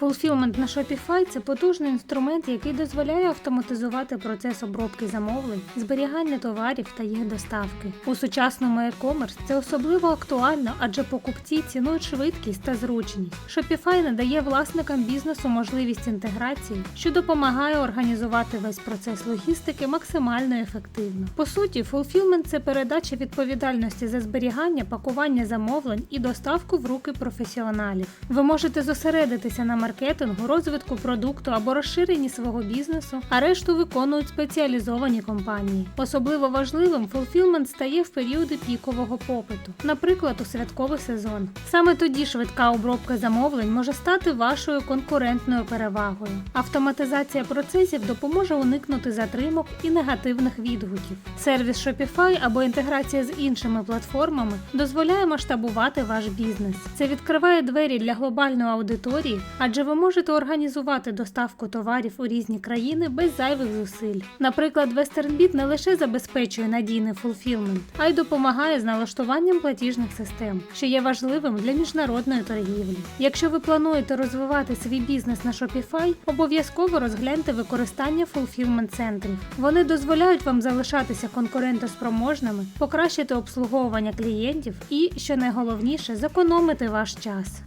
Fulfillment на Shopify – це потужний інструмент, який дозволяє автоматизувати процес обробки замовлень, зберігання товарів та їх доставки. У сучасному e-commerce це особливо актуально, адже покупці цінують швидкість та зручність. Shopify надає власникам бізнесу можливість інтеграції, що допомагає організувати весь процес логістики максимально ефективно. По суті, Fulfillment – це передача відповідальності за зберігання, пакування замовлень і доставку в руки професіоналів. Ви можете зосередитися на маркетингу, розвитку продукту або розширенні свого бізнесу, а решту виконують спеціалізовані компанії. Особливо важливим фулфілмент стає в періоди пікового попиту, наприклад, у святковий сезон. Саме тоді швидка обробка замовлень може стати вашою конкурентною перевагою. Автоматизація процесів допоможе уникнути затримок і негативних відгуків. Сервіс Shopify або інтеграція з іншими платформами дозволяє масштабувати ваш бізнес. Це відкриває двері для глобальної аудиторії, адже ви можете організувати доставку товарів у різні країни без зайвих зусиль. Наприклад, WesternBit не лише забезпечує надійний фулфілмент, а й допомагає з налаштуванням платіжних систем, що є важливим для міжнародної торгівлі. Якщо ви плануєте розвивати свій бізнес на Shopify, обов'язково розгляньте використання фулфілмент центрів. Вони дозволяють вам залишатися конкурентоспроможними, покращити обслуговування клієнтів і, що найголовніше, зекономити ваш час.